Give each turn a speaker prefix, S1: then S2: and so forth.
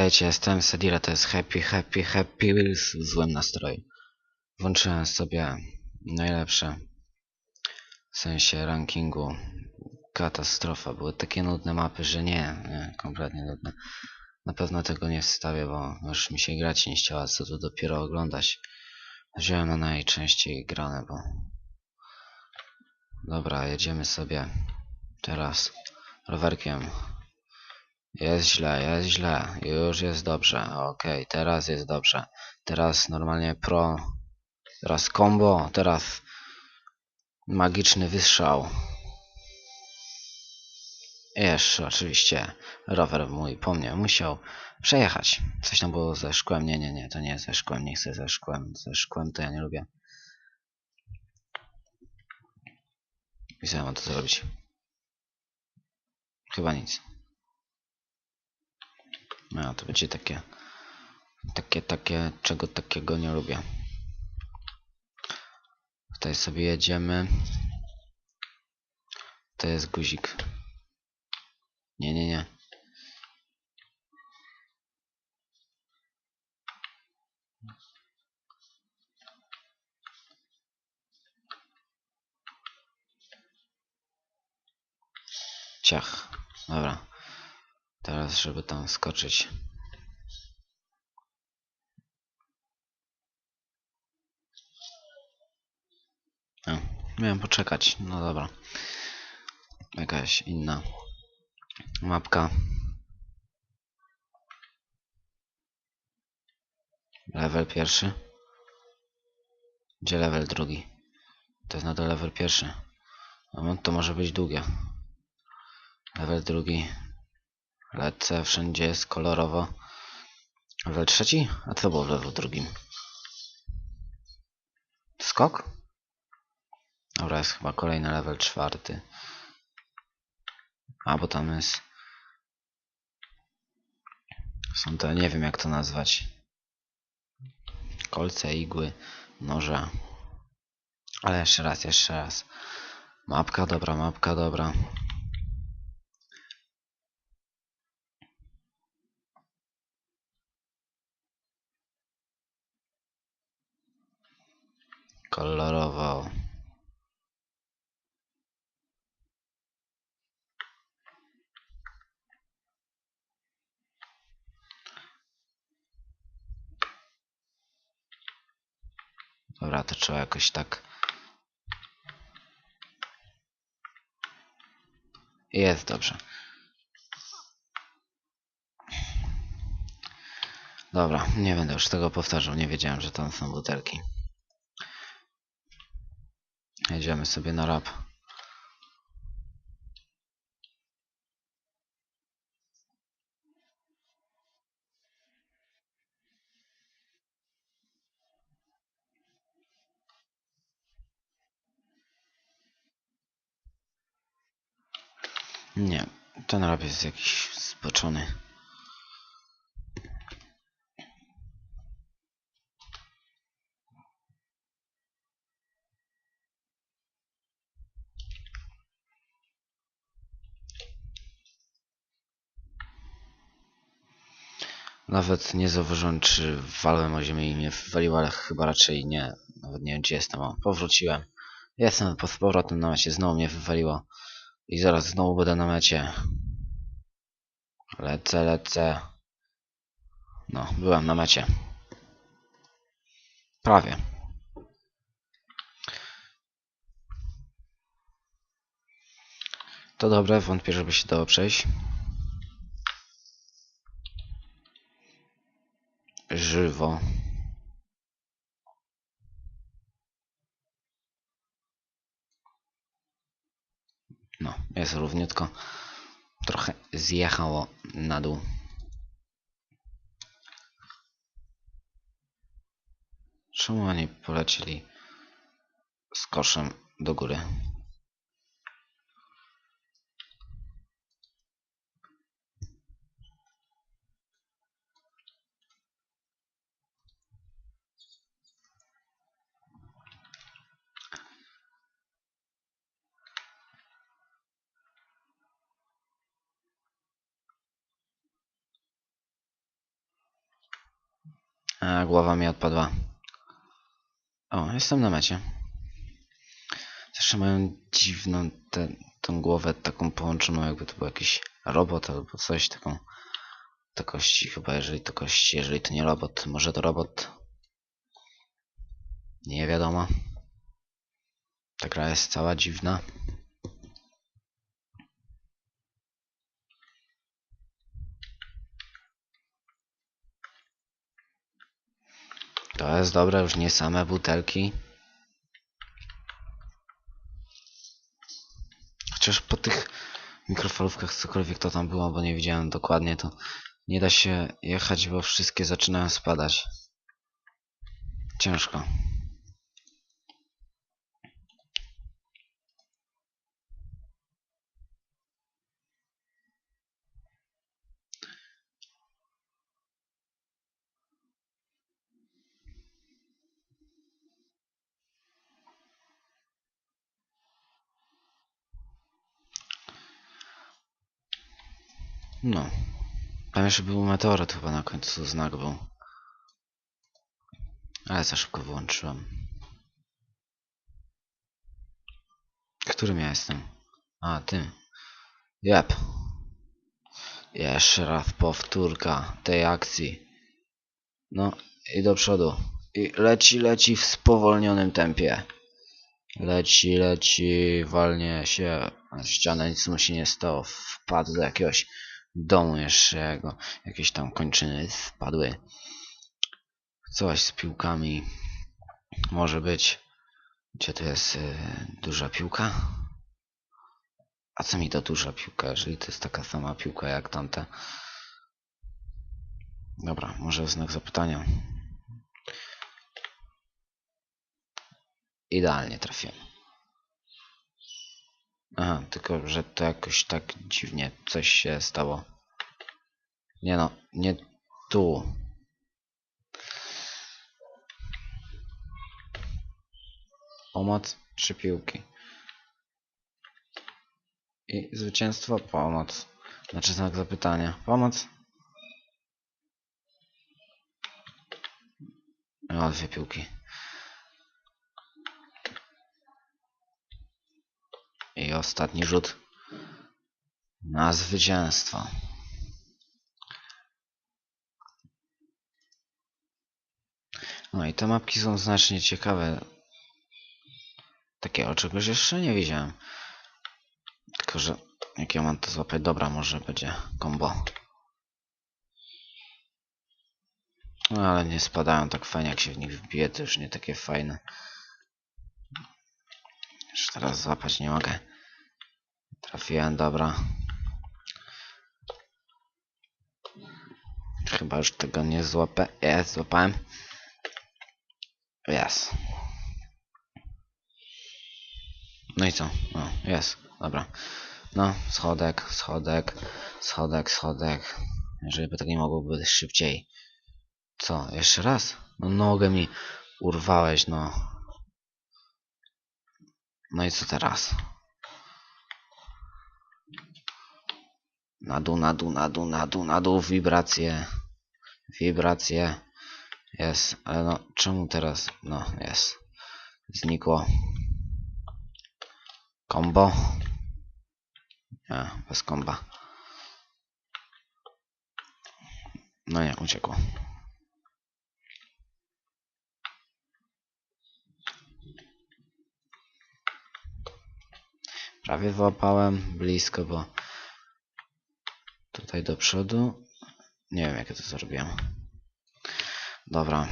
S1: Witajcie, jestem Sedira, to jest Happy, Happy, Happy Wheels w złym nastroju. Włączyłem sobie najlepsze w sensie rankingu. Katastrofa, były takie nudne mapy, że nie, nie, kompletnie nudne. Na pewno tego nie wstawię, bo już mi się grać nie chciała, co tu dopiero oglądać. Wziąłem na najczęściej grane, bo... Dobra, jedziemy sobie teraz rowerkiem. Jest źle, jest źle. Już jest dobrze. Okej, teraz jest dobrze. Teraz normalnie pro. Teraz combo. Teraz magiczny wystrzał. Jeszcze oczywiście rower mój po mnie musiał przejechać. Coś tam było ze szkłem. Nie, nie, nie, to nie ze szkłem. Nie chcę ze szkłem. Ze szkłem to ja nie lubię. I co ja mam to zrobić? Chyba nic. No, to będzie takie, takie, takie, czego takiego nie lubię. Tutaj sobie jedziemy. To jest guzik. Nie, nie, nie. Ciach. Dobra. Teraz, żeby tam skoczyć. O, miałem poczekać. No dobra. Jakaś inna mapka. Level pierwszy. Gdzie level drugi? To jest nadal level pierwszy. No to może być długie. Level drugi. Lecę, wszędzie jest kolorowo. Level trzeci? A co było w levelu drugim? Skok? Dobra, jest chyba kolejny level czwarty. A, bo tam jest... Są to, nie wiem jak to nazwać. Kolce, igły, noże. Ale jeszcze raz, jeszcze raz. Mapka dobra, mapka dobra. Kolorowo. Dobra, to trzeba jakoś tak. Jest dobrze. Dobra, nie będę już tego powtarzał. Nie wiedziałem, że tam są butelki. Jedziemy sobie na rap. Nie, ten rap jest jakiś zboczony. Nawet nie zauważyłem, czy walłem o ziemię i mnie wywaliło, ale chyba raczej nie. Nawet nie wiem, gdzie jestem. O, powróciłem. Jestem pod powrotem na mecie. Znowu mnie wywaliło. I zaraz znowu będę na mecie. Lecę, lecę. No, byłem na mecie. Prawie. To dobre, wątpię, żeby się dało przejść. Żywo. No, jest równiutko. Trochę zjechało na dół. Czemu oni polecieli z koszem do góry? A, głowa mi odpadła. O, jestem na mecie. Zawsze mają dziwną tę tą głowę taką połączoną, jakby to był jakiś robot albo coś taką. To kości chyba, jeżeli to kości, jeżeli to nie robot, może to robot. Nie wiadomo. Ta gra jest cała dziwna. To jest dobre, już nie same butelki. Chociaż po tych mikrofalówkach cokolwiek to tam było, bo nie widziałem dokładnie, to nie da się jechać, bo wszystkie zaczynają spadać. Ciężko. No. Tam jeszcze był meteoryt chyba na końcu znak był. Ale za szybko wyłączyłem. Którym ja jestem? A, tym. Jep. Jeszcze raz powtórka tej akcji. No i do przodu. I leci, leci w spowolnionym tempie. Leci, leci, walnie się na ścianę, nic mu się nie stało. Wpadł do jakiegoś domu jeszcze jego, jakieś tam kończyny wpadły. Coś z piłkami może być. Gdzie tu jest y, duża piłka? A co mi to duża piłka, jeżeli to jest taka sama piłka jak tamta? Dobra, może znak zapytania. Idealnie trafiłem. Aha, tylko że to jakoś tak dziwnie coś się stało. Nie no, nie tu. Pomoc, trzy piłki. I zwycięstwo, pomoc. Znaczy znak zapytania. Pomoc. O, dwie piłki. I ostatni rzut na zwycięstwo. No i te mapki są znacznie ciekawe. Takiego czegoś jeszcze nie widziałem. Tylko, że jak ja mam to złapać, dobra, może będzie combo. No ale nie spadają tak fajnie, jak się w nich wbije, to już nie takie fajne. Już teraz złapać nie mogę. Trafiłem, dobra. Chyba już tego nie złapę. Jest, złapałem. Jest. No i co? O, jest. Dobra. No, schodek, schodek, schodek, schodek. Jeżeli by tak nie mogło być szybciej. Co? Jeszcze raz? No nogę mi urwałeś, no. No i co teraz? Na dół, na dół, na dół, na dół, na dół, wibracje. Wibracje. Jest, ale no, czemu teraz? No, jest. Znikło. Combo. Nie, bez komba. No nie, uciekło. Prawie wyłapałem blisko, bo tutaj do przodu. Nie wiem, jak ja to zrobiłem. Dobra.